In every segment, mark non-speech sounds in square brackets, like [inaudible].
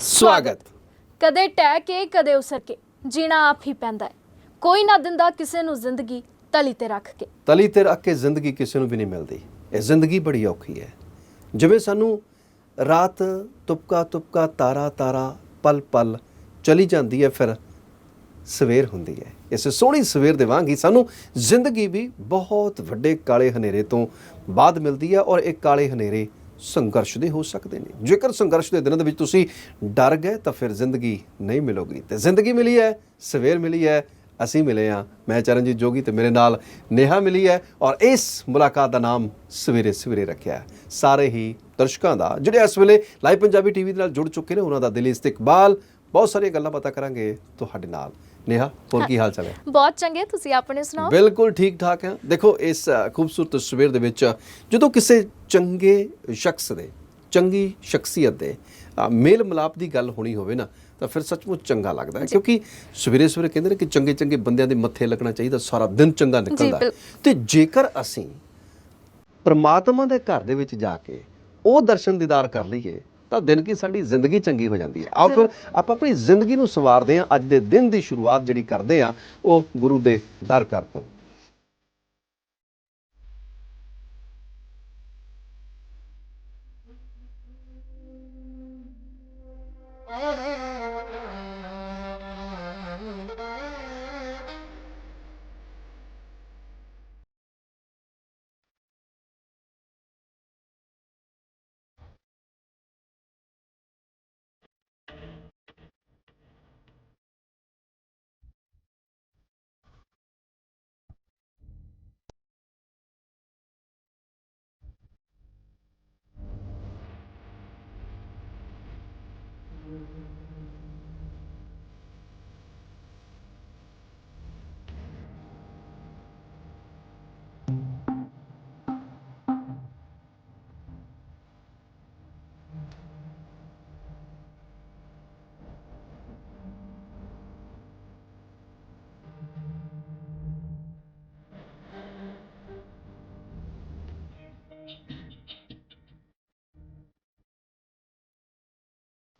ਸਵਾਗਤ। ਕਦੇ ਟਹਿ ਕੇ ਕਦੇ ਉਸਰ ਕੇ ਜੀਣਾ ਆਪ ਹੀ ਪੈਂਦਾ ਹੈ। ਕੋਈ ਨਾ ਦਿੰਦਾ ਕਿਸੇ ਨੂੰ ਜ਼ਿੰਦਗੀ ਤਲੀ ਤੇ ਰੱਖ ਕੇ। ਤਲੀ ਤੇ ਰੱਖ ਕੇ ਜ਼ਿੰਦਗੀ ਕਿਸੇ ਨੂੰ ਵੀ ਨਹੀਂ ਮਿਲਦੀ। ਇਹ ਜ਼ਿੰਦਗੀ ਬੜੀ ਔਖੀ ਹੈ। ਜਿਵੇਂ ਸਾਨੂੰ ਰਾਤ ਤੁਪਕਾ ਤੁਪਕਾ ਤਾਰਾ ਤਾਰਾ ਪਲ ਪਲ ਚਲੀ ਜਾਂਦੀ ਹੈ ਫਿਰ ਸਵੇਰ ਹੁੰਦੀ ਹੈ। ਇਸ ਸੋਹਣੀ ਸਵੇਰ ਦੇ ਵਾਂਗ ਹੀ ਸਾਨੂੰ ਜ਼ਿੰਦਗੀ ਵੀ ਬਹੁਤ ਵੱਡੇ ਕਾਲੇ ਹਨੇਰੇ ਤੋਂ ਬਾਅਦ ਮਿਲਦੀ ਹੈ ਔਰ ਇਹ ਕਾਲੇ ਹਨੇਰੇ ਸੰਘਰਸ਼ ਦੇ ਹੋ ਸਕਦੇ ਨੇ। ਜੇਕਰ ਸੰਘਰਸ਼ ਦੇ ਦਿਨਾਂ ਦੇ ਵਿੱਚ ਤੁਸੀਂ ਡਰ ਗਏ, ਤਾਂ ਫਿਰ ਜ਼ਿੰਦਗੀ ਨਹੀਂ ਮਿਲੋਗੀ। ਤੇ ਜ਼ਿੰਦਗੀ ਮਿਲੀ ਹੈ, ਸਵੇਰ ਮਿਲੀ ਹੈ, ਅਸੀਂ ਮਿਲੇ ਹਾਂ। ਮੈਂ ਚਰਨਜੀਤ ਜੋਗੀ ਤੇ ਮੇਰੇ ਨਾਲ ਨੇਹਾ ਮਿਲੀ ਹੈ ਔਰ ਇਸ ਮੁਲਾਕਾਤ ਦਾ ਨਾਮ ਸਵੇਰੇ ਸਵੇਰੇ ਰੱਖਿਆ ਹੈ। ਸਾਰੇ ਹੀ ਦਰਸ਼ਕਾਂ ਦਾ, ਜਿਹੜੇ ਇਸ ਵੇਲੇ ਲਾਈਵ ਪੰਜਾਬੀ ਟੀਵੀ ਦੇ ਨਾਲ ਜੁੜ ਚੁੱਕੇ ਨੇ, ਉਹਨਾਂ ਦਾ ਦਿਲੀ ਇਸਤਕਬਾਲ। ਬਹੁਤ ਸਾਰੀਆਂ ਗੱਲਾਂ ਪਤਾ ਕਰਾਂਗੇ ਤੁਹਾਡੇ ਨਾਲ। ਨੇਹਾ ਹੋਰ ਕੀ ਹਾਲ ਚਾਲ ਹੈ? ਬਹੁਤ ਚੰਗੇ ਤੁਸੀਂ ਆਪਣੇ ਸੁਣਾਓ? ਬਿਲਕੁਲ ਠੀਕ ਠਾਕ ਹੈ। ਦੇਖੋ ਇਸ ਖੂਬਸੂਰਤ ਤਸਵੀਰ ਦੇ ਵਿੱਚ ਜਦੋਂ ਕਿਸੇ ਚੰਗੇ ਸ਼ਖਸ ਦੇ ਚੰਗੀ ਸ਼ਖਸੀਅਤ ਦੇ ਮੇਲ ਮਿਲਾਪ ਦੀ ਗੱਲ ਹੋਣੀ ਹੋਵੇ ਨਾ ਤਾਂ ਫਿਰ ਸੱਚਮੁੱਚ ਚੰਗਾ ਲੱਗਦਾ ਹੈ। ਕਿਉਂਕਿ ਸਵੇਰੇ ਸਵੇਰੇ ਕਹਿੰਦੇ ਨੇ ਕਿ ਚੰਗੇ ਚੰਗੇ ਬੰਦਿਆਂ ਦੇ ਮੱਥੇ ਲੱਗਣਾ ਚਾਹੀਦਾ ਸਾਰਾ ਦਿਨ ਚੰਗਾ ਨਿਕਲਦਾ ਤੇ ਜੇਕਰ ਅਸੀਂ ਪ੍ਰਮਾਤਮਾ ਦੇ ਘਰ ਦੇ ਵਿੱਚ ਜਾ ਕੇ ਉਹ ਦਰਸ਼ਨ ਦੀਦਾਰ ਕਰ ਲਈਏ ਤਾਂ ਦਿਨ ਕੀ ਸਾਡੀ ਜ਼ਿੰਦਗੀ ਚੰਗੀ ਹੋ ਜਾਂਦੀ ਹੈ। ਆਓ ਫਿਰ ਆਪਾਂ ਆਪਣੀ ਜ਼ਿੰਦਗੀ ਨੂੰ ਸਵਾਰਦੇ ਹਾਂ ਅੱਜ ਦੇ ਦਿਨ ਦੀ ਸ਼ੁਰੂਆਤ ਜਿਹੜੀ ਕਰਦੇ ਹਾਂ, ਉਹ ਗੁਰੂ ਦੇ ਦਰ ਕਰ ਤੋਂ।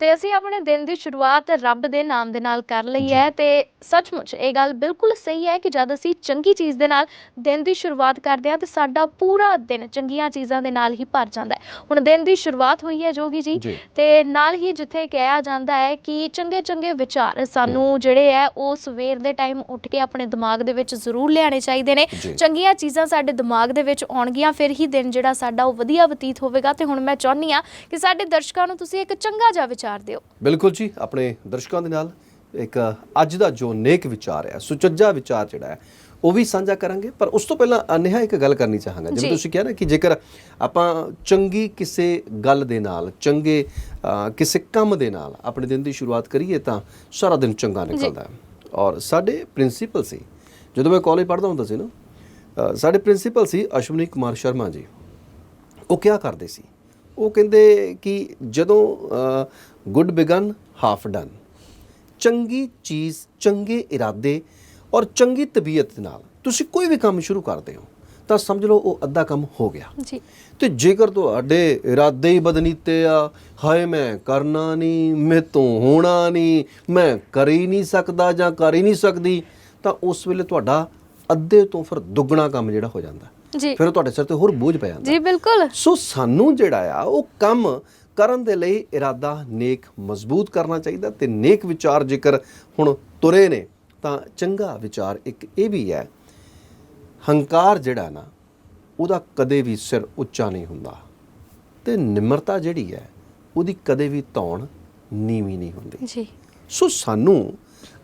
ਤੇ ਅਸੀਂ ਆਪਣੇ ਦਿਨ ਦੀ ਸ਼ੁਰੂਆਤ ਰੱਬ ਦੇ ਨਾਮ ਦੇ ਨਾਲ ਕਰ ਲਈ ਹੈ ਤੇ ਸੱਚਮੁੱਚ ਇਹ ਗੱਲ ਬਿਲਕੁਲ ਸਹੀ ਹੈ ਕਿ ਜਦ ਅਸੀਂ ਚੰਗੀ ਚੀਜ਼ ਦੇ ਨਾਲ ਦਿਨ ਦੀ ਸ਼ੁਰੂਆਤ ਕਰਦੇ ਹਾਂ ਤੇ ਸਾਡਾ ਪੂਰਾ ਦਿਨ ਚੰਗੀਆਂ ਚੀਜ਼ਾਂ ਦੇ ਨਾਲ ਹੀ ਭਰ ਜਾਂਦਾ ਹੈ। ਹੁਣ ਦਿਨ ਦੀ ਸ਼ੁਰੂਆਤ ਹੋਈ ਹੈ ਜੋਗੀ ਜੀ ਜੀ। ਤੇ ਨਾਲ ਹੀ ਜਿੱਥੇ ਕਿਹਾ ਜਾਂਦਾ ਹੈ ਕਿ ਚੰਗੇ ਚੰਗੇ ਵਿਚਾਰ ਸਾਨੂੰ ਜਿਹੜੇ ਹੈ ਉਹ ਸਵੇਰ ਦੇ ਟਾਈਮ ਉੱਠ ਕੇ ਆਪਣੇ ਦਿਮਾਗ ਦੇ ਵਿੱਚ ਜ਼ਰੂਰ ਲਿਆਣੇ ਚਾਹੀਦੇ ਨੇ। ਚੰਗੀਆਂ ਚੀਜ਼ਾਂ ਸਾਡੇ ਦਿਮਾਗ ਦੇ ਵਿੱਚ ਆਉਣਗੀਆਂ ਫਿਰ ਹੀ ਦਿਨ ਜਿਹੜਾ ਸਾਡਾ ਉਹ ਵਧੀਆ ਬਤੀਤ ਹੋਵੇਗਾ। ਤੇ ਹੁਣ ਮੈਂ ਚਾਹੁੰਦੀ ਆ ਕਿ ਸਾਡੇ ਦਰਸ਼ਕਾਂ ਨੂੰ ਤੁਸੀਂ ਇੱਕ ਚੰਗਾ ਜਿਹਾ ਵਿਚਾਰ ਦਿਓ। ਬਿਲਕੁਲ ਜੀ ਆਪਣੇ ਦਰਸ਼ਕਾਂ ਦੇ ਨਾਲ ਇੱਕ ਅੱਜ ਦਾ ਜੋ ਨੇਕ ਵਿਚਾਰ ਹੈ ਸੁਚੱਜਾ ਵਿਚਾਰ ਜਿਹੜਾ ਹੈ ਉਹ ਵੀ ਸਾਂਝਾ ਕਰਾਂਗੇ। ਪਰ ਉਸ ਤੋਂ ਪਹਿਲਾਂ ਅਨੇਹਾ ਇੱਕ ਗੱਲ ਕਰਨੀ ਚਾਹਾਂਗਾ। ਜਿਵੇਂ। ਤੁਸੀਂ ਕਿਹਾ ਨਾ ਕਿ ਜੇਕਰ ਆਪਾਂ ਚੰਗੀ ਕਿਸੇ ਗੱਲ ਦੇ ਨਾਲ ਚੰਗੇ ਕਿਸੇ ਕੰਮ ਦੇ ਨਾਲ ਆਪਣੇ ਦਿਨ ਦੀ ਸ਼ੁਰੂਆਤ ਕਰੀਏ ਤਾਂ ਸਾਰਾ ਦਿਨ ਚੰਗਾ ਨਿਕਲਦਾ ਹੈ। ਔਰ ਸਾਡੇ ਪ੍ਰਿੰਸੀਪਲ ਸੀ ਜਦੋਂ ਮੈਂ ਕਾਲਜ ਪੜ੍ਹਦਾ ਹੁੰਦਾ ਸੀ ਨਾ ਸਾਡੇ ਪ੍ਰਿੰਸੀਪਲ ਸੀ ਅਸ਼ਵਨੀ ਕੁਮਾਰ ਸ਼ਰਮਾ ਜੀ। ਉਹ ਕਿਆ ਕਰਦੇ ਸੀ? ਉਹ ਕਹਿੰਦੇ ਕਿ ਜਦੋਂ ਗੁੱਡ ਬਿਗਨ ਹਾਫ ਡਨ। ਚੰਗੀ ਚੀਜ਼ ਚੰਗੇ ਇਰਾਦੇ ਔਰ ਚੰਗੀ ਤਬੀਅਤ ਨਾਲ ਤੁਸੀਂ ਕੋਈ ਵੀ ਕੰਮ ਸ਼ੁਰੂ ਕਰਦੇ ਹੋ ਤਾਂ ਸਮਝ ਲਓ ਉਹ ਅੱਧਾ ਕੰਮ ਹੋ ਗਿਆ। ਜੀ। ਤੇ ਜੇਕਰ ਤੁਹਾਡੇ ਇਰਾਦੇ ਹੀ ਬਦਨੀਤੇ ਆ ਹਾਏ ਮੈਂ ਕਰਨਾ ਨਹੀਂ ਮੈਂ ਤੋਂ ਹੋਣਾ ਨਹੀਂ ਮੈਂ ਕਰ ਹੀ ਨਹੀਂ ਸਕਦਾ ਜਾਂ ਕਰ ਹੀ ਨਹੀਂ ਸਕਦੀ ਤਾਂ ਉਸ ਵੇਲੇ ਤੁਹਾਡਾ ਅੱਧੇ ਤੋਂ ਫਿਰ ਦੁੱਗਣਾ ਕੰਮ ਜਿਹੜਾ ਹੋ ਜਾਂਦਾ। ਜੀ। ਫਿਰ ਤੁਹਾਡੇ ਸਿਰ ਤੇ ਹੋਰ ਬੋਝ ਪੈ ਜਾਂਦਾ। ਜੀ ਬਿਲਕੁਲ। ਸੋ ਸਾਨੂੰ ਜਿਹੜਾ ਆ ਉਹ ਕੰਮ ਕਰਨ ਦੇ ਲਈ ਇਰਾਦਾ ਨੇਕ ਮਜ਼ਬੂਤ ਕਰਨਾ ਚਾਹੀਦਾ ਤੇ ਨੇਕ ਵਿਚਾਰ ਜੇਕਰ ਹੁਣ ਤੁਰੇ ਨੇ ਤਾਂ ਚੰਗਾ ਵਿਚਾਰ ਇੱਕ ਇਹ ਵੀ ਹੈ ਹੰਕਾਰ ਜਿਹੜਾ ਨਾ ਉਹਦਾ ਕਦੇ ਵੀ ਸਿਰ ਉੱਚਾ ਨਹੀਂ ਹੁੰਦਾ। ਤੇ ਨਿਮਰਤਾ ਜਿਹੜੀ ਹੈ ਉਹਦੀ ਕਦੇ ਵੀ ਧੌਣ ਨੀਵੀਂ ਨਹੀਂ ਹੁੰਦੀ। ਜੀ। ਸੋ ਸਾਨੂੰ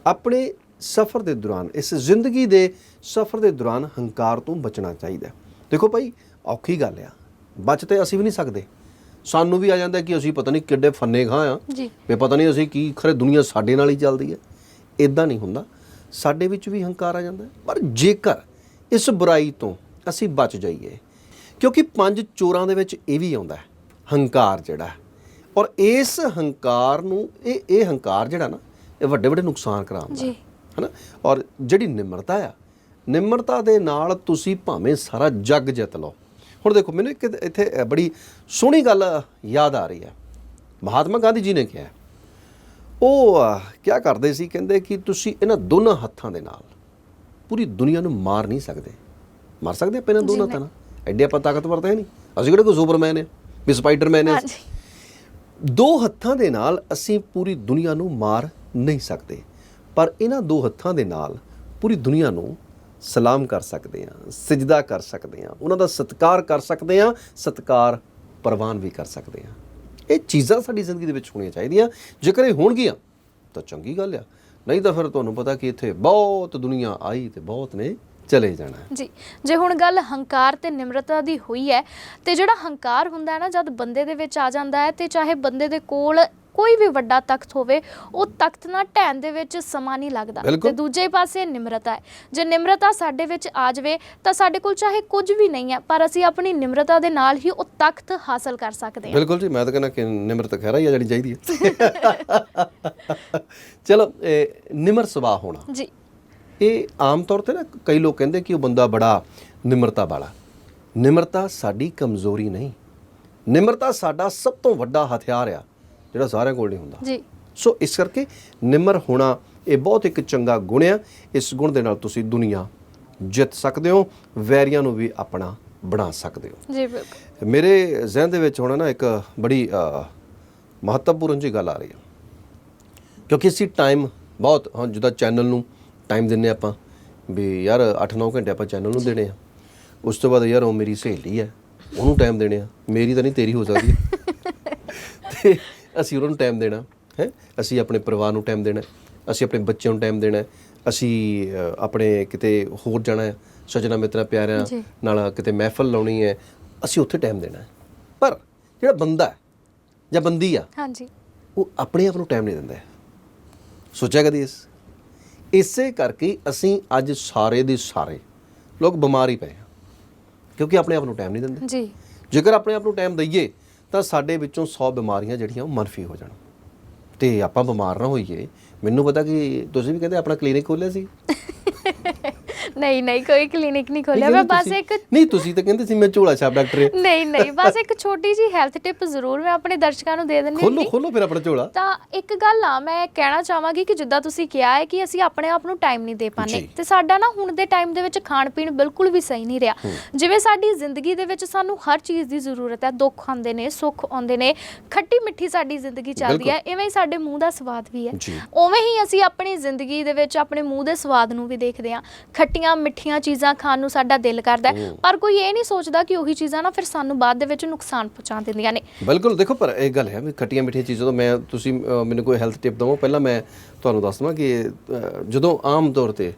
ਆਪਣੇ ਸਫ਼ਰ ਦੇ ਦੌਰਾਨ ਇਸ ਜ਼ਿੰਦਗੀ ਦੇ ਸਫ਼ਰ ਦੇ ਦੌਰਾਨ ਹੰਕਾਰ ਤੋਂ ਬਚਣਾ ਚਾਹੀਦਾ। ਦੇਖੋ ਭਾਈ ਔਖੀ ਗੱਲ ਆ। ਬਚ ਤੇ ਅਸੀਂ ਵੀ ਨਹੀਂ ਸਕਦੇ। ਸਾਨੂੰ ਵੀ ਆ ਜਾਂਦਾ ਕਿ ਅਸੀਂ ਪਤਾ ਨਹੀਂ ਕਿੱਡੇ ਫੰਨੇ ਖਾਂ ਆ। ਜੀ। ਵੀ ਪਤਾ ਨਹੀਂ ਅਸੀਂ ਕੀ ਖਰੇ ਦੁਨੀਆ ਸਾਡੇ ਨਾਲ ਹੀ ਚੱਲਦੀ ਹੈ। ਇਦਾਂ ਨਹੀਂ ਹੁੰਦਾ। ਸਾਡੇ ਵਿੱਚ ਵੀ ਹੰਕਾਰ ਆ ਜਾਂਦਾ। ਪਰ ਜੇਕਰ ਇਸ ਬੁਰਾਈ ਤੋਂ ਅਸੀਂ ਬਚ ਜਾਈਏ ਕਿਉਂਕਿ ਪੰਜ ਚੋਰਾਂ ਦੇ ਵਿੱਚ ਇਹ ਵੀ ਆਉਂਦਾ ਹੈ ਹੰਕਾਰ ਜਿਹੜਾ। ਔਰ ਇਸ ਹੰਕਾਰ ਨੂੰ ਇਹ ਇਹ ਹੰਕਾਰ ਜਿਹੜਾ ਨਾ ਇਹ ਵੱਡੇ ਵੱਡੇ ਨੁਕਸਾਨ ਕਰਾਉਂਦਾ ਜੀ। ਹਨਾ? ਔਰ ਜਿਹੜੀ ਨਿਮਰਤਾ ਆ ਨਿਮਰਤਾ ਦੇ ਨਾਲ ਤੁਸੀਂ ਭਾਵੇਂ ਸਾਰਾ ਜੱਗ ਜਿੱਤ ਲਓ। ਹੁਣ ਦੇਖੋ ਮੈਨੂੰ ਇੱਕ ਇੱਥੇ ਬੜੀ ਸੋਹਣੀ ਗੱਲ ਯਾਦ ਆ ਰਹੀ ਹੈ। ਮਹਾਤਮਾ ਗਾਂਧੀ ਜੀ ਨੇ ਕਿਹਾ ਉਹ ਕੀ ਕਰਦੇ ਸੀ? ਕਹਿੰਦੇ ਕਿ ਤੁਸੀਂ ਇਹਨਾਂ ਦੋਨਾਂ ਹੱਥਾਂ ਦੇ ਨਾਲ ਪੂਰੀ ਦੁਨੀਆ ਨੂੰ ਮਾਰ ਨਹੀਂ ਸਕਦੇ। ਮਾਰ ਸਕਦੇ ਆਪਾਂ ਇਹਨਾਂ ਦੋਨਾਂ ਹੱਥਾਂ ਨਾਲ? ਐਡੇ ਆਪਾਂ ਤਾਕਤਵਰ ਤਾਂ ਹੈ ਨਹੀਂ। ਅਸੀਂ ਕਿਹੜੇ ਕੋਈ ਸੁਪਰਮੈਨ ਹੈ? ਵੀ ਸਪਾਈਡਰਮੈਨ ਹੈ? ਦੋ ਹੱਥਾਂ ਦੇ ਨਾਲ ਅਸੀਂ ਪੂਰੀ ਦੁਨੀਆ ਨੂੰ ਮਾਰ ਨਹੀਂ ਸਕਦੇ। ਪਰ ਇਹਨਾਂ ਦੋ ਹੱਥਾਂ ਦੇ ਨਾਲ ਪੂਰੀ ਦੁਨੀਆ ਨੂੰ ਸਲਾਮ ਕਰ ਸਕਦੇ ਹਾਂ, ਸਜਦਾ ਕਰ ਸਕਦੇ ਹਾਂ, ਉਹਨਾਂ ਦਾ ਸਤਿਕਾਰ ਕਰ ਸਕਦੇ ਹਾਂ, ਸਤਿਕਾਰ ਪ੍ਰਵਾਨ ਵੀ ਕਰ ਸਕਦੇ ਹਾਂ। ਇਹ ਚੀਜ਼ਾਂ ਸਾਡੀ ਜ਼ਿੰਦਗੀ ਦੇ ਵਿੱਚ ਹੋਣੀਆਂ ਚਾਹੀਦੀਆਂ। ਜੇਕਰ ਇਹ ਹੋਣਗੀਆਂ, ਤਾਂ ਚੰਗੀ ਗੱਲ ਆ। ਨਹੀਂ ਤਾਂ ਫਿਰ ਤੁਹਾਨੂੰ ਪਤਾ ਕਿ ਇੱਥੇ ਬਹੁਤ ਦੁਨੀਆ ਆਈ ਤੇ ਬਹੁਤ ਨੇ ਚਲੇ ਜਾਣਾ। ਜੀ, ਜੇ ਹੁਣ ਗੱਲ ਹੰਕਾਰ ਤੇ ਨਿਮਰਤਾ ਦੀ ਹੋਈ ਹੈ, ਤੇ ਜਿਹੜਾ ਹੰਕਾਰ ਹੁੰਦਾ ਹੈ ਨਾ, ਜਦ ਬੰਦੇ ਦੇ ਵਿੱਚ ਆ ਜਾਂਦਾ ਹੈ, ਤੇ ਚਾਹੇ ਬੰਦੇ ਦੇ ਕੋਲ ਕੋਈ ਵੀ ਵੱਡਾ ਤਖਤ ਹੋਵੇ ਉਹ ਤਖਤ ਨਾਲ ਢਹਿਣ ਦੇ ਵਿੱਚ ਸਮਾਂ ਨਹੀਂ ਲੱਗਦਾ। ਤੇ ਦੂਜੇ ਪਾਸੇ ਨਿਮਰਤਾ ਹੈ। ਜੇ ਨਿਮਰਤਾ ਸਾਡੇ ਵਿੱਚ ਆ ਜਾਵੇ ਤਾਂ ਸਾਡੇ ਕੋਲ ਚਾਹੇ ਕੁਝ ਵੀ ਨਹੀਂ ਹੈ ਪਰ ਅਸੀਂ ਆਪਣੀ ਨਿਮਰਤਾ ਦੇ ਨਾਲ ਹੀ ਉਹ ਤਖਤ ਹਾਸਲ ਕਰ ਸਕਦੇ ਹਾਂ। ਬਿਲਕੁਲ ਜੀ ਮੈਂ ਤਾਂ ਕਹਿੰਦਾ ਕਿ ਨਿਮਰਤ ਖੈਰਾ ਹੀ ਆ ਜਿਹੜੀ ਚਾਹੀਦੀ ਹੈ। ਚਲੋ ਨਿਮਰ ਸੁਭਾਅ ਹੋਣਾ। ਜੀ। ਇਹ ਆਮ ਤੌਰ ਤੇ ਨਾ ਕਈ ਲੋਕ ਕਹਿੰਦੇ ਕਿ ਉਹ ਬੰਦਾ ਬੜਾ ਨਿਮਰਤਾ ਵਾਲਾ। ਨਿਮਰਤਾ ਸਾਡੀ ਕਮਜ਼ੋਰੀ ਨਹੀਂ। ਨਿਮਰਤਾ ਸਾਡਾ ਸਭ ਤੋਂ ਵੱਡਾ ਹਥਿਆਰ ਆ। ਜਿਹੜਾ ਸਾਰਿਆਂ ਕੋਲ ਨਹੀਂ ਹੁੰਦਾ। ਜੀ। ਸੋ ਇਸ ਕਰਕੇ ਨਿਮਰ ਹੋਣਾ ਇਹ ਬਹੁਤ ਇੱਕ ਚੰਗਾ ਗੁਣ ਆ। ਇਸ ਗੁਣ ਦੇ ਨਾਲ ਤੁਸੀਂ ਦੁਨੀਆ ਜਿੱਤ ਸਕਦੇ ਹੋ ਵੈਰੀਆਂ ਨੂੰ ਵੀ ਆਪਣਾ ਬਣਾ ਸਕਦੇ ਹੋ। ਜੀ ਬਿਲਕੁਲ। ਮੇਰੇ ਜ਼ਿਹਨ ਦੇ ਵਿੱਚ ਹੁਣ ਨਾ ਇੱਕ ਬੜੀ ਮਹੱਤਵਪੂਰਨ ਜੀ ਗੱਲ ਆ ਰਹੀ ਹੈ ਕਿਉਂਕਿ ਅਸੀਂ ਟਾਈਮ ਬਹੁਤ ਹੁਣ ਜਿੱਦਾਂ ਚੈਨਲ ਨੂੰ ਟਾਈਮ ਦਿੰਨੇ ਆਪਾਂ ਵੀ ਯਾਰ 8-9 ਘੰਟੇ ਆਪਾਂ ਚੈਨਲ ਨੂੰ ਦੇਣੇ ਆ। ਉਸ ਤੋਂ ਬਾਅਦ ਯਾਰ ਉਹ ਮੇਰੀ ਸਹੇਲੀ ਹੈ ਉਹਨੂੰ ਟਾਈਮ ਦੇਣੇ ਆ। ਮੇਰੀ ਤਾਂ ਨਹੀਂ ਤੇਰੀ ਹੋ ਸਕਦੀ। [laughs] ਤੇ ਅਸੀਂ ਉਹਨਾਂ ਨੂੰ ਟਾਈਮ ਦੇਣਾ ਹੈ? ਅਸੀਂ ਆਪਣੇ ਪਰਿਵਾਰ ਨੂੰ ਟਾਈਮ ਦੇਣਾ ਅਸੀਂ ਆਪਣੇ ਬੱਚਿਆਂ ਨੂੰ ਟਾਈਮ ਦੇਣਾ ਅਸੀਂ ਆਪਣੇ ਕਿਤੇ ਹੋਰ ਜਾਣਾ ਹੈ ਸਜਣਾ ਮਿੱਤਰਾਂ ਪਿਆਰਿਆਂ। ਨਾਲ ਕਿਤੇ ਮਹਿਫਲ ਲਾਉਣੀ ਹੈ ਅਸੀਂ ਉੱਥੇ ਟਾਈਮ ਦੇਣਾ ਪਰ ਜਿਹੜਾ ਬੰਦਾ ਜਾਂ ਬੰਦੀ ਆ ਹਾਂਜੀ। ਉਹ ਆਪਣੇ ਆਪ ਨੂੰ ਟਾਈਮ ਨਹੀਂ ਦਿੰਦਾ। ਸੋਚਿਆ ਕਦੀ ਇਸ? ਇਸੇ ਕਰਕੇ ਅਸੀਂ ਅੱਜ ਸਾਰੇ ਦੇ ਸਾਰੇ ਲੋਕ ਬਿਮਾਰ ਹੀ ਪਏ ਕਿਉਂਕਿ ਆਪਣੇ ਆਪ ਨੂੰ ਟਾਈਮ ਨਹੀਂ ਦਿੰਦੇ। ਜੀ। ਜੇਕਰ ਆਪਣੇ ਆਪ ਨੂੰ ਟਾਈਮ ਦਈਏ ਤਾਂ ਸਾਡੇ ਵਿੱਚੋਂ 100 ਬਿਮਾਰੀਆਂ ਜਿਹੜੀਆਂ ਉਹ ਮਨਫੀ ਹੋ ਜਾਣ। ਤੇ ਆਪਾਂ ਬਿਮਾਰ ਨਾ ਹੋਈਏ। ਮੈਨੂੰ ਪਤਾ ਕਿ ਤੁਸੀਂ ਵੀ ਕਹਿੰਦੇ ਆਪਣਾ ਕਲੀਨਿਕ ਖੋਲ੍ਹਿਆ ਸੀ। ਨਹੀਂ ਨਹੀਂ ਕੋਈ ਕਲੀਨਿਕ ਨਹੀਂ ਖੋਲਿਆ। ਮੈਂ ਬਸ ਇੱਕ ਨਹੀਂ ਤੁਸੀਂ ਤਾਂ ਕਹਿੰਦੇ ਸੀ ਮੈਂ ਝੋਲਾ ਛਾਪ ਡਾਕਟਰ ਹਾਂ। ਨਹੀਂ ਨਹੀਂ ਬਸ ਇੱਕ ਛੋਟੀ ਜੀ ਹੈਲਥ ਟਿਪ ਜ਼ਰੂਰ ਮੈਂ ਆਪਣੇ ਦਰਸ਼ਕਾਂ ਨੂੰ ਦੇ ਦਿੰਦੀ ਖੋਲੋ ਖੋਲੋ ਫਿਰ ਆਪਣਾ ਝੋਲਾ। ਤਾਂ ਇੱਕ ਗੱਲ ਆ ਮੈਂ ਕਹਿਣਾ ਚਾਹਾਂਗੀ ਕਿ ਜਿੱਦਾਂ ਤੁਸੀਂ ਕਿਹਾ ਹੈ ਕਿ ਅਸੀਂ ਆਪਣੇ ਆਪ ਨੂੰ ਟਾਈਮ ਨਹੀਂ ਦੇ ਪਾਉਂਦੇ। ਤੇ ਸਾਡਾ ਨਾ ਹੁਣ ਦੇ ਟਾਈਮ ਦੇ ਵਿੱਚ ਖਾਣ ਪੀਣ ਬਿਲਕੁਲ ਵੀ ਸਹੀ ਨਹੀਂ ਰਿਹਾ। ਜਿਵੇਂ ਸਾਡੀ ਜ਼ਿੰਦਗੀ ਦੇ ਵਿੱਚ ਸਾਨੂੰ ਹਰ ਚੀਜ਼ ਦੀ ਜ਼ਰੂਰਤ ਹੈ ਦੁੱਖ ਆਉਂਦੇ ਨੇ ਸੁੱਖ ਆਉਂਦੇ ਨੇ ਖੱਟੀ ਮਿੱਠੀ ਸਾਡੀ ਜ਼ਿੰਦਗੀ ਚੱਲਦੀ ਹੈ ਇਵੇਂ ਹੀ ਸਾਡੇ ਮੂੰਹ ਦਾ ਸਵਾਦ ਵੀ ਹੈ। ਉਵੇਂ ਹੀ ਅਸੀਂ ਆਪਣੀ ਜ਼ਿੰਦਗੀ ਦੇ ਵਿੱਚ ਆਪਣੇ ਮੂੰਹ ਦੇ ਸਵਾਦ ਨੂੰ ਵੀ ਦੇਖਦੇ ਹਾਂ। ਖੱਟੀਆਂ ਮਿੱਠੀਆਂ ਚੀਜ਼ਾਂ ਖਾਣ ਨੂੰ ਸਾਡਾ ਦਿਲ ਕਰਦਾ ਪਰ ਕੋਈ ਇਹ ਨਹੀਂ ਸੋਚਦਾ ਕਿ ਉਹੀ ਚੀਜ਼ਾਂ ਨਾ ਫਿਰ ਸਾਨੂੰ ਬਾਅਦ ਦੇ ਵਿੱਚ ਨੁਕਸਾਨ ਪਹੁੰਚਾ ਦਿੰਦੀਆਂ ਨੇ। ਬਿਲਕੁਲ ਦੇਖੋ ਪਰ ਇਹ ਗੱਲ ਹੈ ਵੀ ਖੱਟੀਆਂ ਮਿੱਠੀਆਂ ਚੀਜ਼ਾਂ ਤੋਂ ਮੈਂ ਤੁਸੀਂ ਮੈਨੂੰ ਕੋਈ ਹੈਲਥ ਟਿਪ ਦਵੋ ਪਹਿਲਾਂ ਮੈਂ ਤੁਹਾਨੂੰ ਦੱਸ ਦਵਾਂ ਕਿ ਜਦੋਂ ਆਮ ਤੌਰ ਤੇ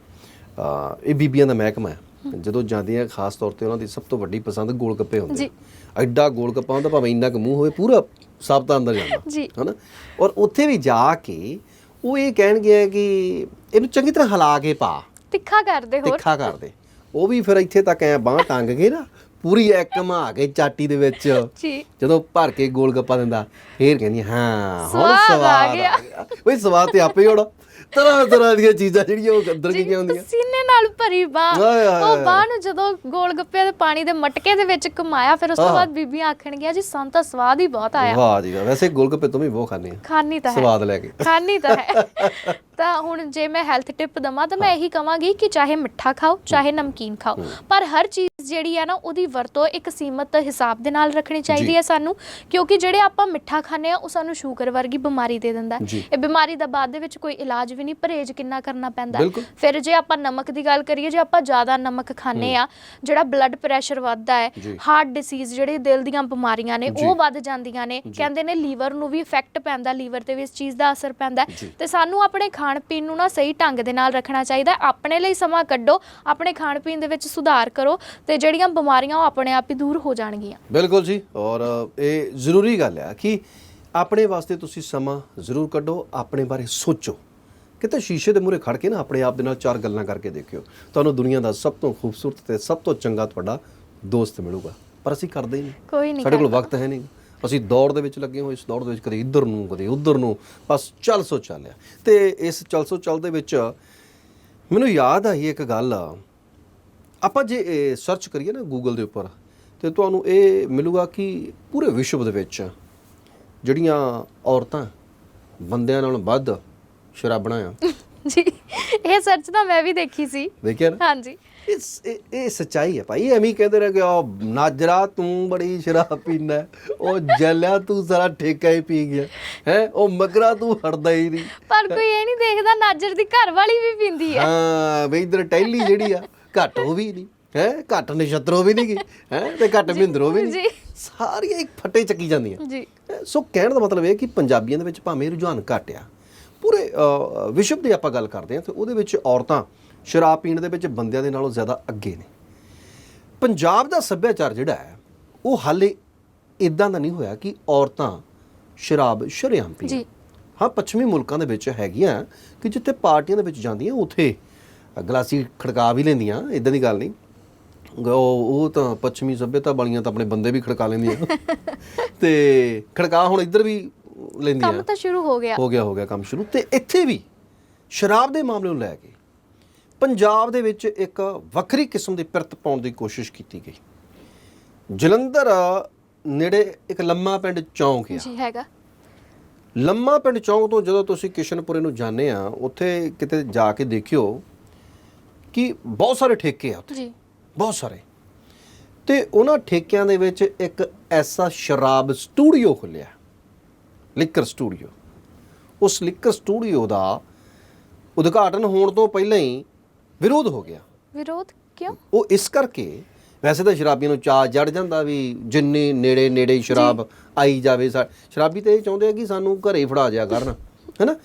ਇਹ ਬੀਬੀਆਂ ਦਾ ਮਹਿਕਮਾ ਹੈ ਜਦੋਂ ਜਾਂਦੀਆਂ ਖਾਸ ਤੌਰ ਤੇ ਉਹਨਾਂ ਦੀ ਸਭ ਤੋਂ ਵੱਡੀ ਪਸੰਦ ਗੋਲ ਗੱਪੇ ਹੁੰਦੇ। ਐਡਾ ਗੋਲ ਗੱਪਾ ਹੁੰਦਾ ਭਾਵੇਂ ਇੰਨਾ ਕੁ ਮੂੰਹ ਹੋਵੇ ਪੂਰਾ ਸਾਬਤਾ ਅੰਦਰ ਜਾਂਦਾ ਜੀ। ਹਨਾ? ਔਰ ਉੱਥੇ ਵੀ ਜਾ ਕੇ ਉਹ ਇਹ ਕਹਿਣਗੇ ਕਿ ਇਹਨੂੰ ਚੰਗੀ ਤਰ੍ਹਾਂ ਹਿਲਾ ਕੇ ਪਾ। ਤਿੱਖਾ ਕਰਦੇ ਹੋਰ। ਤਿੱਖਾ ਕਰਦੇ। ਉਹ ਵੀ ਫਿਰ ਇੱਥੇ ਤੱਕ ਐ ਬਾਹ ਟੰਗ ਕੇ ਨਾ ਪੂਰੀ ਐ ਘਮਾ ਕੇ ਚਾਟੀ ਦੇ ਵਿੱਚ। ਜੀ। ਜਦੋਂ ਭਰ ਕੇ ਗੋਲ ਗੱਪਾ ਦਿੰਦਾ ਫੇਰ ਕਹਿੰਦੀ ਹਾਂ ਹੁਣ ਸਵਾਦ ਆ ਗਿਆ। ਓਏ ਸਵਾਦ ਤੇ ਆਪੇ ਹੋਣਾ। ਤਰ੍ਹਾਂ ਤਰ੍ਹਾਂ ਦੀਆਂ ਚੀਜ਼ਾਂ ਜਿਹੜੀਆਂ ਉਹ ਅੰਦਰ ਕੀ ਹੁੰਦੀਆਂ। ਪਸੀਨੇ ਨਾਲ ਭਰੀ ਬਾਹ। ਉਹ। ਬਾਹ ਨੂੰ ਜਦੋਂ ਗੋਲ ਗੱਪੇ ਦੇ ਪਾਣੀ ਦੇ ਮਟਕੇ ਦੇ ਵਿੱਚ ਘੁਮਾਇਆ ਫਿਰ ਉਸ ਤੋਂ। ਬਾਅਦ ਬੀਬੀਆਂ ਆਖਣਗੀਆਂ ਜੀ ਸਾਨੂੰ ਤਾਂ ਸਵਾਦ ਹੀ ਬਹੁਤ ਆਇਆ। ਵਾਹ ਜੀ ਵੈਸੇ ਗੋਲ ਗੱਪੇ ਤੁਮ ਵੀ ਬਹੁਤ ਖਾਂਦੇ ਆ। ਖਾਣੀ ਤਾਂ ਹੈ। ਸਵਾਦ ਲੈ ਕੇ। ਖਾਣੀ ਤਾਂ ਹੈ। ਤਾਂ ਹੁਣ ਜੇ ਮੈਂ ਹੈਲਥ ਟਿਪ ਦਵਾਂ ਤਾਂ ਮੈਂ ਇਹੀ ਕਵਾਂਗੀ ਕਿ ਚਾਹੇ ਮਿੱਠਾ ਖਾਓ ਚਾਹੇ ਨਮਕੀਨ ਖਾਓ ਪਰ ਹਰ ਚੀਜ਼ ਜਿਹੜੀ ਹੈ ਨਾ ਉਹਦੀ ਵਰਤੋਂ ਇੱਕ ਸੀਮਤ ਹਿਸਾਬ ਦੇ ਨਾਲ ਰੱਖਣੀ ਚਾਹੀਦੀ। ਹੈ ਸਾਨੂੰ ਕਿਉਂਕਿ ਜਿਹੜੇ ਆਪਾਂ ਮਿੱਠਾ ਖਾਂਦੇ ਆ ਉਹ ਸਾਨੂੰ ਸ਼ੂਗਰ ਵਰਗੀ ਬਿਮਾਰੀ ਦੇ ਦਿੰਦਾ। ਇਹ ਬਿਮਾਰੀ ਦਾ ਬਾਅਦ ਦੇ ਵਿੱਚ ਕੋਈ ਇਲਾਜ ਵੀ ਨਹੀਂ ਪਰਹੇਜ਼ ਕਿੰਨਾ ਕਰਨਾ ਪੈਂਦਾ। ਫਿਰ ਜੇ ਆਪਾਂ ਨਮਕ ਦੀ ਗੱਲ ਕਰੀਏ ਜੇ ਆਪਾਂ ਜ਼ਿਆਦਾ ਨਮਕ ਖਾਂਦੇ ਆ ਜਿਹੜਾ ਬਲੱਡ ਪ੍ਰੈਸ਼ਰ ਵੱਧਦਾ ਹੈ। ਹਾਰਟ ਡਿਸੀਜ਼ ਜਿਹੜੇ ਦਿਲ ਦੀਆਂ ਬਿਮਾਰੀਆਂ ਨੇ। ਉਹ ਵੱਧ ਜਾਂਦੀਆਂ ਨੇ ਕਹਿੰਦੇ ਨੇ ਲੀਵਰ ਨੂੰ ਵੀ ਇਫੈਕਟ ਪੈਂਦਾ ਲੀਵਰ ਤੇ ਵੀ ਇਸ ਚੀਜ਼ ਦਾ ਅਸਰ ਪੈਂਦਾ। ਤੇ ਸਾਨੂੰ ਆਪਣੇ ਖਾਣ ਪੀਣ ਨੂੰ ਨਾ ਸਹੀ ਢੰਗ ਦੇ ਨਾਲ ਰੱਖਣਾ ਚਾਹੀਦਾ। ਆਪਣੇ ਲਈ ਸਮਾਂ ਕੱਢੋ ਆਪਣੇ ਖਾਣ ਪੀਣ ਦੇ ਵਿੱਚ ਸੁਧਾਰ ਕਰੋ ਤੇ ਜਿਹੜੀਆਂ ਬਿਮਾਰੀਆਂ ਉਹ ਆਪਣੇ ਆਪ ਹੀ ਦੂਰ ਹੋ ਜਾਣਗੀਆਂ ਬਿਲਕੁਲ ਜੀ ਔਰ ਇਹ ਜ਼ਰੂਰੀ ਗੱਲ ਹੈ ਕਿ ਆਪਣੇ ਵਾਸਤੇ ਤੁਸੀਂ ਸਮਾਂ ਜ਼ਰੂਰ ਕੱਢੋ ਆਪਣੇ ਬਾਰੇ ਸੋਚੋ ਕਿਤੇ ਸ਼ੀਸ਼ੇ ਦੇ ਮੂਹਰੇ ਖੜ ਕੇ ਨਾ ਆਪਣੇ ਆਪ ਦੇ ਨਾਲ ਚਾਰ ਗੱਲਾਂ ਕਰਕੇ ਦੇਖਿਓ ਤੁਹਾਨੂੰ ਦੁਨੀਆ ਦਾ ਸਭ ਤੋਂ ਖੂਬਸੂਰਤ ਤੇ ਸਭ ਤੋਂ ਚੰਗਾ ਤੁਹਾਡਾ ਦੋਸਤ ਮਿਲੂਗਾ ਪਰ ਅਸੀਂ ਕਰਦੇ ਹੀ ਨਹੀਂ ਕੋਈ ਨਹੀਂ ਸਾਡੇ ਕੋਲ। ਵਕਤ ਹੈ ਨਹੀਂ ਅਸੀਂ ਦੌੜ ਦੇ ਵਿੱਚ ਲੱਗੇ ਹੋਏ ਇਸ ਦੌੜ ਦੇ ਵਿੱਚ ਕਦੇ ਇੱਧਰ ਨੂੰ ਕਦੇ ਉੱਧਰ ਨੂੰ ਬਸ ਚੱਲ ਸੋ ਚੱਲਿਆ। ਤੇ ਇਸ ਚੱਲ ਸੋ ਚੱਲ ਦੇ ਵਿੱਚ ਮੈਨੂੰ ਯਾਦ ਆਈ ਇੱਕ ਗੱਲ। ਆਪਾਂ ਜੇ ਸਰਚ ਕਰੀਏ ਨਾ ਗੂਗਲ ਦੇ ਉੱਪਰ ਤੇ ਤੁਹਾਨੂੰ ਇਹ ਮਿਲੂਗਾ ਕਿ ਪੂਰੇ ਵਿਸ਼ਵ ਦੇ ਵਿੱਚ ਜਿਹੜੀਆਂ ਔਰਤਾਂ ਬੰਦਿਆਂ ਨਾਲੋਂ ਵੱਧ ਸ਼ਰਾਬਣਾ ਆ [laughs] ਜੀ ਇਹ ਸੱਚ ਤਾਂ ਮੈਂ ਵੀ ਦੇਖੀ ਸੀ। ਵੇਖਿਆ ਨਾ? ਹਾਂਜੀ। ਇਸ ਇਹ ਇਹ ਸੱਚਾਈ ਹੈ ਭਾਈ ਐਵੇਂ ਹੀ ਕਹਿੰਦੇ ਰਹੇ ਕਿ ਉਹ ਨਾਜਰਾ ਤੂੰ ਬੜੀ ਸ਼ਰਾਬ ਪੀਂਦਾ। ਉਹ ਜਲਿਆ ਤੂੰ ਸਾਰਾ ਠੇਕਾ ਹੀ ਪੀ ਗਿਆ ਹੈ ਉਹ ਮਗਰਾ ਤੂੰ ਹਟਦਾ ਹੀ ਨਹੀਂ ਪਰ ਕੋਈ ਇਹ ਨਹੀਂ ਦੇਖਦਾ ਨਾਜਰ ਦੀ ਘਰ ਵਾਲੀ ਵੀ ਪੀਂਦੀ ਹੈ ਹਾਂ ਬਈ ਇਧਰ ਟੈਲੀ ਜਿਹੜੀ ਆ ਘੱਟ ਹੋ ਵੀ ਨਹੀਂ ਹੈ ਘੱਟ ਨਛੱਤਰੋ ਵੀ ਨਹੀਂ ਗਈ ਹੈ ਤੇ ਘੱਟ ਮਹਿੰਦਰੋ ਵੀ ਜੀ। ਨਹੀਂ ਸਾਰੀਆਂ ਇੱਕ ਫੱਟੇ ਚੱਕੀ ਜਾਂਦੀਆਂ ਜੀ ਸੋ ਕਹਿਣ ਦਾ ਮਤਲਬ ਇਹ ਕਿ ਪੰਜਾਬੀਆਂ ਦੇ ਵਿੱਚ ਭਾਵੇਂ ਰੁਝਾਨ ਘੱਟ ਆ ਪੂਰੇ ਅ, ਵਿਸ਼ਵ ਦੀ ਆਪਾਂ ਗੱਲ ਕਰਦੇ ਹਾਂ ਤੇ ਉਹਦੇ ਵਿੱਚ ਔਰਤਾਂ ਸ਼ਰਾਬ ਪੀਣ ਦੇ ਵਿੱਚ ਬੰਦਿਆਂ ਦੇ ਨਾਲੋਂ ਜ਼ਿਆਦਾ ਅੱਗੇ ਨੇ। ਪੰਜਾਬ ਦਾ ਸੱਭਿਆਚਾਰ ਜਿਹੜਾ ਹੈ ਉਹ ਹਾਲੇ ਇਦਾਂ ਦਾ ਨਹੀਂ ਹੋਇਆ ਕਿ ਔਰਤਾਂ ਸ਼ਰਾਬ ਸ਼ਰੇਆਮ ਪੀਣ। ਜੀ। ਹਾਂ ਪੱਛਮੀ ਮੁਲਕਾਂ ਦੇ ਵਿੱਚ ਹੈਗੀਆਂ ਕਿ ਜਿੱਥੇ ਪਾਰਟੀਆਂ ਦੇ ਵਿੱਚ ਜਾਂਦੀਆਂ ਉੱਥੇ ਗਲਾਸੀ ਖੜਕਾ ਵੀ ਲੈਂਦੀਆਂ ਇਦਾਂ ਦੀ ਗੱਲ ਨਹੀਂ। ਉਹ ਉਹ ਤਾਂ ਪੱਛਮੀ ਸੱਭਿਅਤਾ ਵਾਲੀਆਂ ਤਾਂ ਆਪਣੇ ਬੰਦੇ ਵੀ ਖੜਕਾ ਲੈਂਦੀਆਂ। [laughs] ਤੇ ਖੜਕਾ ਹੁਣ ਇੱਧਰ ਵੀ ਲੈਂਦੀਆਂ। ਕੰਮ ਤਾਂ ਸ਼ੁਰੂ ਹੋ ਗਿਆ। ਹੋ ਗਿਆ ਹੋ ਗਿਆ ਕੰਮ ਸ਼ੁਰੂ। ਤੇ ਇੱਥੇ ਵੀ ਸ਼ਰਾਬ ਦੇ ਮਾਮਲੇ ਨੂੰ ਲੈ ਕੇ ਪੰਜਾਬ ਦੇ ਵਿੱਚ ਇੱਕ ਵੱਖਰੀ ਕਿਸਮ ਦੀ ਪਿਰਤ ਪਾਉਣ ਦੀ ਕੋਸ਼ਿਸ਼ ਕੀਤੀ ਗਈ। ਜਲੰਧਰ ਨੇੜੇ ਇੱਕ ਲੰਮਾ ਪਿੰਡ ਚੌਂਕ ਆ। ਜੀ ਹੈਗਾ। ਲੰਮਾ ਪਿੰਡ ਚੌਂਕ ਤੋਂ ਜਦੋਂ ਤੁਸੀਂ ਕਿਸ਼ਨਪੁਰੇ ਨੂੰ ਜਾਂਦੇ ਆ ਉੱਥੇ ਕਿਤੇ ਜਾ ਕੇ ਦੇਖਿਓ ਕਿ ਬਹੁਤ ਸਾਰੇ ਠੇਕੇ ਆ ਉੱਥੇ। ਜੀ। ਬਹੁਤ ਸਾਰੇ। ਤੇ ਉਹਨਾਂ ਠੇਕਿਆਂ ਦੇ ਵਿੱਚ ਇੱਕ ਐਸਾ ਸ਼ਰਾਬ ਸਟੂਡੀਓ ਖੁੱਲਿਆ ਲਿਕਰ ਸਟੂਡੀਓ। ਉਸ ਲਿਕਰ ਸਟੂਡੀਓ ਦਾ ਉਦਘਾਟਨ ਹੋਣ ਤੋਂ ਪਹਿਲਾਂ ਹੀ ਵਿਰੋਧ ਹੋ ਗਿਆ। ਵਿਰੋਧ ਕਿਉਂ? ਉਹ ਇਸ ਕਰਕੇ ਵੈਸੇ ਤਾਂ ਸ਼ਰਾਬੀਆਂ ਨੂੰ ਚਾਹ ਜੜ ਜਾਂਦਾ ਵੀ ਜਿੰਨੇ ਨੇੜੇ ਨੇੜੇ ਸ਼ਰਾਬ ਆਈ ਜਾਵੇ ਸ਼ਰਾਬੀ ਤੇ ਇਹ ਚਾਹੁੰਦੇ ਆ ਕਿ ਸਾਨੂੰ ਘਰੇ ਫੜਾ ਜਿਆ ਕਰਨ ਹੈਨਾ?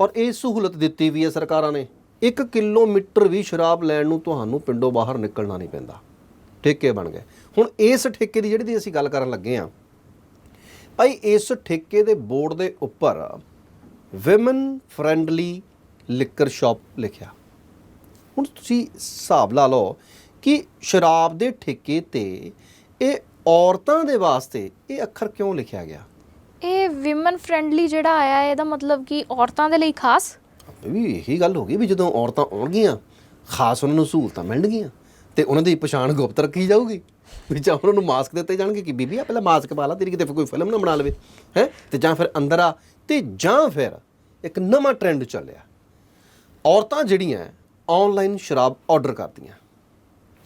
ਔਰ ਇਹ ਸਹੂਲਤ ਦਿੱਤੀ ਵੀ ਹੈ ਸਰਕਾਰਾਂ ਨੇ। 1 ਕਿਲੋਮੀਟਰ ਵੀ ਸ਼ਰਾਬ ਲੈਣ ਨੂੰ ਤੁਹਾਨੂੰ ਪਿੰਡੋਂ ਬਾਹਰ ਨਿਕਲਣਾ ਨਹੀਂ ਪੈਂਦਾ। ਠੇਕੇ ਬਣ ਗਏ। ਹੁਣ ਇਸ ਠੇਕੇ ਦੀ ਜਿਹੜੀ ਦੀ ਅਸੀਂ ਗੱਲ ਕਰਨ ਲੱਗੇ ਆ ਭਾਈ ਇਸ ਠੇਕੇ ਦੇ ਬੋਰਡ ਦੇ ਉੱਪਰ ਵਿਮਨ ਫ੍ਰੈਂਡਲੀ ਲਿਕਰ ਸ਼ਾਪ ਲਿਖਿਆ। ਹੁਣ ਤੁਸੀਂ ਹਿਸਾਬ ਲਾ ਲਓ ਕਿ ਸ਼ਰਾਬ ਦੇ ਠੇਕੇ ਤੇ ਇਹ ਔਰਤਾਂ ਦੇ ਵਾਸਤੇ ਇਹ ਅੱਖਰ ਕਿਉਂ ਲਿਖਿਆ ਗਿਆ? ਇਹ ਵਿਮਨ ਫ੍ਰੈਂਡਲੀ ਜਿਹੜਾ ਆਇਆ ਹੈ, ਇਹਦਾ ਮਤਲਬ ਕਿ ਔਰਤਾਂ ਦੇ ਲਈ ਖਾਸ? ਵੀ ਇਹੀ ਗੱਲ ਹੋ ਗਈ ਵੀ ਜਦੋਂ ਔਰਤਾਂ ਆਉਣਗੀਆਂ ਖਾਸ ਉਹਨਾਂ ਨੂੰ ਸਹੂਲਤਾਂ ਮਿਲਣਗੀਆਂ ਤੇ ਉਹਨਾਂ ਦੀ ਪਛਾਣ ਗੁਪਤ ਰੱਖੀ ਜਾਊਗੀ। ਵੀ ਜਾਂ ਉਹਨਾਂ ਨੂੰ ਮਾਸਕ ਦਿੱਤੇ ਜਾਣਗੇ ਕਿ ਬੀਬੀ ਆ ਪਹਿਲਾਂ ਮਾਸਕ ਪਾ ਲਾ ਤੇਰੀ ਕਿਤੇ ਕੋਈ ਫਿਲਮ ਨਾ ਬਣਾ ਲਵੇ ਹੈ? ਤੇ ਜਾਂ ਫਿਰ ਅੰਦਰ ਆ ਤੇ ਜਾਂ ਫਿਰ ਇੱਕ ਨਵਾਂ ਟ੍ਰੈਂਡ ਚੱਲਿਆ। ਔਰਤਾਂ ਜਿਹੜੀਆਂ ਆਨਲਾਈਨ ਸ਼ਰਾਬ ਆਰਡਰ ਕਰਦੀਆਂ।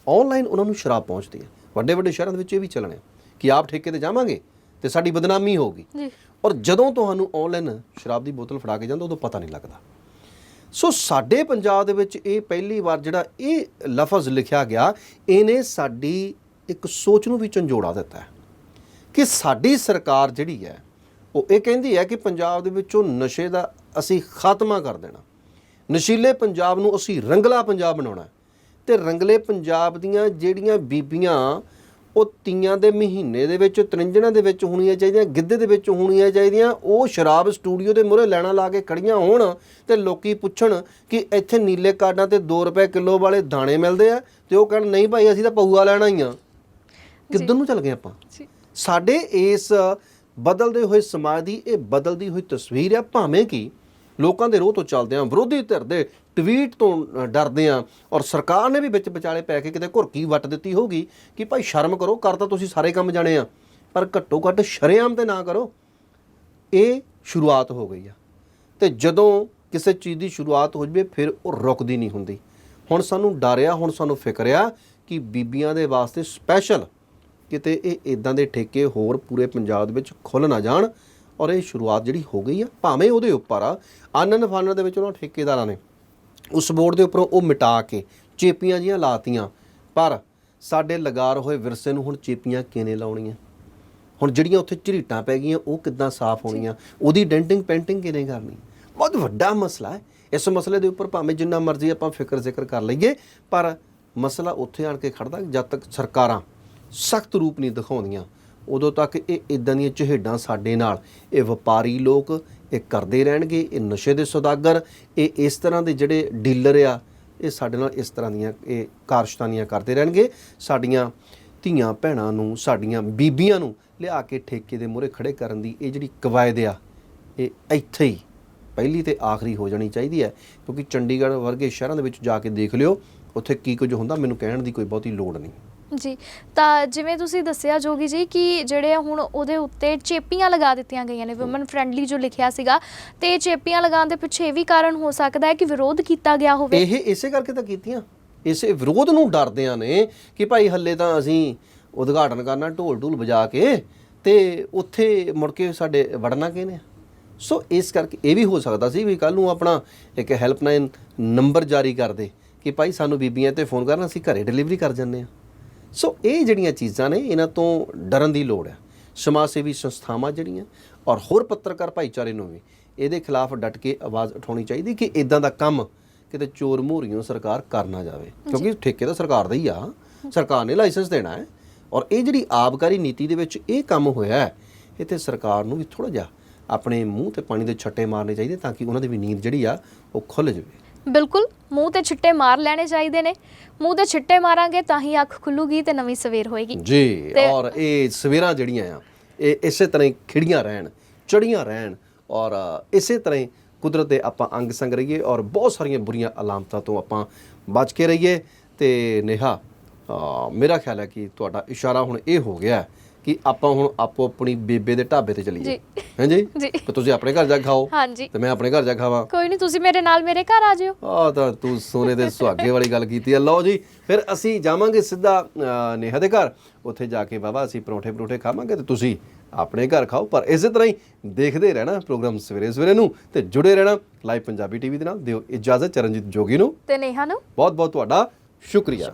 ਆਨਲਾਈਨ ਉਹਨਾਂ ਨੂੰ ਸ਼ਰਾਬ ਪਹੁੰਚਦੀ ਹੈ। ਵੱਡੇ ਵੱਡੇ ਸ਼ਹਿਰਾਂ ਦੇ ਵਿੱਚ ਇਹ ਵੀ ਚੱਲਣਾ ਕਿ ਆਪ ਠੇਕੇ ਤੇ ਜਾਵਾਂਗੇ ਤੇ ਸਾਡੀ ਬਦਨਾਮੀ ਹੋਊਗੀ। ਜੀ। ਔਰ ਜਦੋਂ ਤੁਹਾਨੂੰ ਆਨਲਾਈਨ ਸ਼ਰਾਬ ਦੀ ਬੋਤਲ ਫੜਾ ਕੇ ਜਾਂਦਾ ਉਦੋਂ ਪਤਾ ਨਹੀਂ ਲੱਗਦਾ। ਸੋ ਸਾਡੇ ਪੰਜਾਬ ਦੇ ਵਿੱਚ ਇਹ ਪਹਿਲੀ ਵਾਰ ਜਿਹੜਾ ਇਹ ਲਫ਼ਜ਼ ਲਿਖਿਆ ਗਿਆ ਇਹਨੇ ਸਾਡੀ ਇੱਕ ਸੋਚ ਨੂੰ ਵੀ ਝੰਜੋੜਾ ਦਿੱਤਾ ਕਿ ਸਾਡੀ ਸਰਕਾਰ ਜਿਹੜੀ ਹੈ ਉਹ ਇਹ ਕਹਿੰਦੀ ਹੈ ਕਿ ਪੰਜਾਬ ਦੇ ਵਿੱਚੋਂ ਨਸ਼ੇ ਦਾ ਅਸੀਂ ਖਾਤਮਾ ਕਰ ਦੇਣਾ। ਨਸ਼ੀਲੇ ਪੰਜਾਬ ਨੂੰ ਅਸੀਂ ਰੰਗਲਾ ਪੰਜਾਬ ਬਣਾਉਣਾ। ਤੇ ਰੰਗਲੇ ਪੰਜਾਬ ਦੀਆਂ ਜਿਹੜੀਆਂ ਬੀਬੀਆਂ ਉਹ ਤੀਆਂ ਦੇ ਮਹੀਨੇ ਦੇ ਵਿੱਚ ਤਰਿੰਜਣਾਂ ਦੇ ਵਿੱਚ ਹੋਣੀਆਂ ਚਾਹੀਦੀਆਂ ਗਿੱਧੇ ਦੇ ਵਿੱਚ ਹੋਣੀਆਂ ਚਾਹੀਦੀਆਂ ਉਹ ਸ਼ਰਾਬ ਸਟੂਡੀਓ ਦੇ ਮੂਹਰੇ ਲੈਣਾ ਲਾ ਕੇ ਖੜੀਆਂ ਹੋਣ ਤੇ ਲੋਕੀ ਪੁੱਛਣ ਕਿ ਇੱਥੇ ਨੀਲੇ ਕਾਰਡਾਂ ਤੇ 2 ਰੁਪਏ ਕਿਲੋ ਵਾਲੇ ਦਾਣੇ ਮਿਲਦੇ ਆ ਤੇ ਉਹ ਕਹਿਣ ਨਹੀਂ ਭਾਈ ਅਸੀਂ ਤਾਂ ਪਊਆ ਲੈਣਾ ਹੀ ਆ। ਕਿੱਧਰ ਨੂੰ ਚੱਲ ਗਏ ਆਪਾਂ? ਸਾਡੇ ਇਸ ਬਦਲਦੇ ਹੋਏ ਸਮਾਜ ਦੀ ਇਹ ਬਦਲਦੀ ਹੋਈ ਤਸਵੀਰ ਆ ਭਾਵੇਂ ਕਿ ਲੋਕਾਂ ਦੇ ਰੋਹ ਤੋਂ ਚੱਲਦੇ ਆ ਵਿਰੋਧੀ ਧਿਰ ਦੇ ਟਵੀਟ ਤੋਂ ਡਰਦੇ ਆ ਔਰ ਸਰਕਾਰ ਨੇ ਵੀ ਵਿੱਚ ਵਿਚਾਲੇ ਪੈ ਕੇ ਕਿਤੇ ਘੁਰਕੀ ਵੱਟ ਦਿੱਤੀ ਹੋਊਗੀ ਕਿ ਭਾਈ ਸ਼ਰਮ ਕਰੋ ਕਰ ਤਾਂ ਤੁਸੀਂ ਸਾਰੇ ਕੰਮ ਜਾਣੇ ਆ, ਪਰ ਘੱਟੋ ਘੱਟ ਸ਼ਰੇਆਮ ਤੇ ਨਾ ਕਰੋ। ਇਹ ਸ਼ੁਰੂਆਤ ਹੋ ਗਈ ਆ। ਤੇ ਜਦੋਂ ਕਿਸੇ ਚੀਜ਼ ਦੀ ਸ਼ੁਰੂਆਤ ਹੋ ਜਵੇ, ਫਿਰ ਉਹ ਰੁਕਦੀ ਨਹੀਂ ਹੁੰਦੀ। ਹੁਣ ਸਾਨੂੰ ਡਰਿਆ, ਹੁਣ ਸਾਨੂੰ ਫਿਕਰ ਆ ਕਿ ਬੀਬੀਆਂ ਦੇ ਵਾਸਤੇ ਸਪੈਸ਼ਲ ਕਿਤੇ ਇਹ ਇਦਾਂ ਦੇ ਠੇਕੇ ਹੋਰ ਪੂਰੇ ਪੰਜਾਬ ਦੇ ਵਿੱਚ ਖੁੱਲ ਨਾ ਜਾਣ। ਔਰ ਇਹ ਸ਼ੁਰੂਆਤ ਜਿਹੜੀ ਹੋ ਗਈ ਆ, ਭਾਵੇਂ ਉਹਦੇ ਉੱਪਰ ਆ, ਆਨੰਦ ਫਾਨਨ ਦੇ ਵਿੱਚ ਉਹਨਾਂ ਠੇਕੇਦਾਰਾਂ ਨੇ ਉਸ ਬੋਰਡ ਦੇ ਉੱਪਰੋਂ ਉਹ ਮਿਟਾ ਕੇ ਚੇਪੀਆਂ ਜੀਆਂ ਲਾਤੀਆਂ, ਪਰ ਸਾਡੇ ਲਗਾਰ ਹੋਏ ਵਿਰਸੇ ਨੂੰ ਹੁਣ ਚੇਪੀਆਂ ਕਿਨੇ ਲਾਉਣੀਆਂ? ਹੁਣ ਜਿਹੜੀਆਂ ਉੱਥੇ ਝਰੀਟਾਂ ਪੈ ਗਈਆਂ, ਉਹ ਕਿੱਦਾਂ ਸਾਫ਼ ਹੋਣੀਆਂ? ਉਹਦੀ ਡੈਂਟਿੰਗ ਪੇਂਟਿੰਗ ਕਿਵੇਂ ਕਰਨੀ? ਬਹੁਤ ਵੱਡਾ ਮਸਲਾ ਹੈ। ਇਸ ਮਸਲੇ ਦੇ ਉੱਪਰ ਭਾਵੇਂ ਜਿੰਨਾ ਮਰਜ਼ੀ ਆਪਾਂ ਫਿਕਰ ਜ਼ਿਕਰ ਕਰ ਲਈਏ, ਪਰ ਮਸਲਾ ਉੱਥੇ ਆਣ ਕੇ ਖੜਦਾ ਜਦ ਤੱਕ ਸਰਕਾਰਾਂ ਸਖਤ ਰੂਪ ਨਹੀਂ ਦਿਖਾਉਂਦੀਆਂ। ਉਦੋਂ ਤੱਕ ਇਹ ਇਦਾਂ ਦੀਆਂ ਚਿਹੜਾਂ ਸਾਡੇ ਨਾਲ। ਇਹ ਵਪਾਰੀ ਲੋਕ, ਇਹ ਕਰਦੇ ਰਹਿਣਗੇ, ਇਹ ਨਸ਼ੇ ਦੇ ਸੌਦਾਗਰ, ਇਹ ਇਸ ਤਰ੍ਹਾਂ ਦੇ ਜਿਹੜੇ ਡੀਲਰ ਆ, ਇਹ ਸਾਡੇ ਨਾਲ ਇਸ ਤਰ੍ਹਾਂ ਦੀਆਂ, ਇਹ ਕਾਰਸ਼ਤਾਨੀਆਂ ਕਰਦੇ ਰਹਿਣਗੇ। ਸਾਡੀਆਂ ਧੀਆਂ ਭੈਣਾਂ ਨੂੰ, ਸਾਡੀਆਂ ਬੀਬੀਆਂ ਨੂੰ ਲਿਆ ਕੇ ਠੇਕੇ ਦੇ ਮੂਹਰੇ ਖੜੇ ਕਰਨ ਦੀ ਇਹ ਜਿਹੜੀ ਕਵਾਇਦ ਆ, ਇਹ ਇੱਥੇ ਹੀ ਪਹਿਲੀ ਤੇ ਆਖਰੀ ਹੋ ਜਾਣੀ ਚਾਹੀਦੀ ਹੈ। ਕਿਉਂਕਿ ਚੰਡੀਗੜ੍ਹ ਵਰਗੇ ਸ਼ਹਿਰਾਂ ਦੇ ਵਿੱਚ ਜਾ ਕੇ ਦੇਖ ਲਿਓ, ਉੱਥੇ ਕੀ ਕੁਝ ਹੁੰਦਾ, ਮੈਨੂੰ ਕਹਿਣ ਦੀ ਕੋਈ ਬਹੁਤੀ ਲੋੜ ਨਹੀਂ। ਜੀ, ਤਾਂ ਜਿਵੇਂ ਤੁਸੀਂ ਦੱਸਿਆ ਜੋਗੀ ਜੀ ਕਿ ਜਿਹੜੇ ਹੁਣ ਉਹਦੇ ਉੱਤੇ ਚੇਪੀਆਂ ਲਗਾ ਦਿੱਤੀਆਂ ਗਈਆਂ ਨੇ ਔਮਨ ਫ੍ਰੈਂਡਲੀ ਜੋ ਲਿਖਿਆ ਸੀਗਾ, ਤੇ ਚੇਪੀਆਂ ਲਗਾਉਣ ਦੇ ਪਿੱਛੇ ਇਹ ਵੀ ਕਾਰਨ ਹੋ ਸਕਦਾ ਹੈ ਕਿ ਵਿਰੋਧ ਕੀਤਾ ਗਿਆ ਹੋਵੇ। ਇਹ ਇਸੇ ਕਰਕੇ ਤਾਂ ਕੀਤੀਆਂ। ਇਸੇ ਵਿਰੋਧ ਨੂੰ ਡਰਦਿਆਂ ਨੇ ਕਿ ਭਾਈ ਹੱਲੇ ਤਾਂ ਅਸੀਂ ਉਦਘਾਟਨ ਕਰਨਾ, ਢੋਲ ਢੂਲ ਵਜਾ ਕੇ ਤੇ ਉੱਥੇ ਮੁੜ ਕੇ ਸਾਡੇ ਵੜਨਾ ਕਿਹਨੇ ਆ? ਸੋ ਇਸ ਕਰਕੇ ਇਹ ਵੀ ਹੋ ਸਕਦਾ ਸੀ ਵੀ ਕੱਲ ਨੂੰ ਆਪਣਾ ਇੱਕ ਹੈਲਪਲਾਈਨ ਨੰਬਰ ਜਾਰੀ ਕਰ ਦੇ ਕਿ ਭਾਈ ਸਾਨੂੰ ਬੀਬੀਆਂ ਤੇ ਫੋਨ ਕਰਨਾ, ਅਸੀਂ ਘਰੇ ਡਿਲੀਵਰੀ ਕਰ ਜੰਨੇ ਆ ਸੋ ਇਹ ਜਿਹੜੀਆਂ ਚੀਜ਼ਾਂ ਨੇ ਇਹਨਾਂ ਤੋਂ ਡਰਨ ਦੀ ਲੋੜ ਹੈ। ਸਮਾਜ ਸੇਵੀ ਸੰਸਥਾਵਾਂ ਜਿਹੜੀਆਂ ਔਰ ਹੋਰ ਪੱਤਰਕਾਰ ਭਾਈਚਾਰੇ ਨੂੰ ਵੀ ਇਹਦੇ ਖਿਲਾਫ ਡਟ ਕੇ ਆਵਾਜ਼ ਉਠਾਉਣੀ ਚਾਹੀਦੀ ਕਿ ਇਦਾਂ ਦਾ ਕੰਮ ਕਿਤੇ ਚੋਰ ਮੋਹਰੀਆਂ ਸਰਕਾਰ ਕਰ ਨਾ ਜਾਵੇ। ਕਿਉਂਕਿ ਠੇਕੇ ਤਾਂ ਸਰਕਾਰ ਦਾ ਹੀ ਆ। ਸਰਕਾਰ ਨੇ ਲਾਇਸੈਂਸ ਦੇਣਾ ਹੈ। ਔਰ ਇਹ ਜਿਹੜੀ ਆਬਕਾਰੀ ਨੀਤੀ ਦੇ ਵਿੱਚ ਇਹ ਕੰਮ ਹੋਇਆ ਹੈ ਇੱਥੇ ਸਰਕਾਰ ਨੂੰ ਵੀ ਥੋੜਾ ਜਿਹਾ ਆਪਣੇ ਮੂੰਹ ਤੇ ਪਾਣੀ ਦੇ ਛੱਟੇ ਮਾਰਨੇ ਚਾਹੀਦੇ ਤਾਂ ਕਿ ਉਹਨਾਂ ਦੀ ਵੀ ਨੀਂਦ ਜਿਹੜੀ ਆ ਉਹ ਖੁੱਲ ਜਾਵੇ। ਬਿਲਕੁਲ ਮੂੰਹ ਤੇ ਛਿੱਟੇ ਮਾਰ ਲੈਣੇ ਚਾਹੀਦੇ ਨੇ। ਮੂੰਹ ਤੇ ਛਿੱਟੇ ਮਾਰਾਂਗੇ ਤਾਂ ਹੀ ਅੱਖ ਖੁੱਲੂਗੀ ਤੇ ਨਵੀਂ ਸਵੇਰ ਹੋਏਗੀ। ਜੀ ਔਰ ਇਹ ਸਵੇਰਾਂ ਜਿਹੜੀਆਂ ਆ ਇਹ ਇਸੇ ਤਰ੍ਹਾਂ ਹੀ ਖਿੜੀਆਂ ਰਹਿਣ ਚੜੀਆਂ ਰਹਿਣ ਔਰ ਇਸੇ ਤਰ੍ਹਾਂ ਹੀ ਕੁਦਰਤ ਦੇ ਆਪਾਂ ਅੰਗ ਸੰਗ ਰਹੀਏ ਔਰ ਬਹੁਤ ਸਾਰੀਆਂ ਬੁਰੀਆਂ ਅਲਾਮਤਾਂ ਤੋਂ ਆਪਾਂ ਬਚ ਕੇ ਰਹੀਏ। ਤੇ ਨੇਹਾ ਮੇਰਾ ਖਿਆਲ ਹੈ ਕਿ ਤੁਹਾਡਾ ਇਸ਼ਾਰਾ ਹੁਣ ਇਹ ਹੋ ਗਿਆ ਕਿ ਆਪਾਂ ਹੁਣ ਆਪੋ ਆਪਣੀ ਬੇਬੇ ਦੇ ਢਾਬੇ ਤੇ ਚਲੀਏ। ਜੀ। ਹਾਂਜੀ ਜੀ। ਤੇ ਤੁਸੀਂ ਆਪਣੇ ਘਰ ਜਾ ਕੇ ਖਾਓ। ਹਾਂਜੀ। ਤੇ ਮੈਂ ਆਪਣੇ ਘਰ ਜਾ ਕੇ ਖਾਵਾਂ। ਕੋਈ ਨਹੀਂ ਤੁਸੀਂ ਮੇਰੇ ਨਾਲ ਮੇਰੇ ਘਰ ਆ ਜਿਓ। ਆ ਤਾਂ ਤੂੰ ਸੋਨੇ ਦੇ ਸੁਹਾਗੇ ਵਾਲੀ ਗੱਲ ਕੀਤੀ ਹੈ ਲਓ ਜੀ ਫਿਰ ਅਸੀਂ ਜਾਵਾਂਗੇ ਸਿੱਧਾ ਨੇਹਾ ਦੇ ਘਰ। ਉੱਥੇ ਜਾ ਕੇ ਬਾਬਾ ਅਸੀਂ ਪਰੌਂਠੇ ਪਰੌਂਠੇ ਖਾਵਾਂਗੇ ਤੇ ਤੁਸੀਂ ਆਪਣੇ ਘਰ ਖਾਓ। ਪਰ ਇਸੇ ਤਰ੍ਹਾਂ ਹੀ ਦੇਖਦੇ ਰਹਿਣਾ ਪ੍ਰੋਗਰਾਮ ਸਵੇਰੇ ਸਵੇਰੇ ਨੂੰ ਤੇ ਜੁੜੇ ਰਹਿਣਾ ਲਾਈਵ ਪੰਜਾਬੀ ਟੀਵੀ ਦੇ ਨਾਲ। ਦਿਓ ਇਜਾਜ਼ਤ ਚਰਨਜੀਤ ਜੋਗੀ ਨੂੰ। ਤੇ ਨੇਹਾ ਨੂੰ। ਬਹੁਤ ਬਹੁਤ ਤੁਹਾਡਾ ਸ਼ੁਕਰੀਆ।